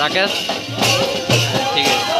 রাকেশ? ঠিক আছে।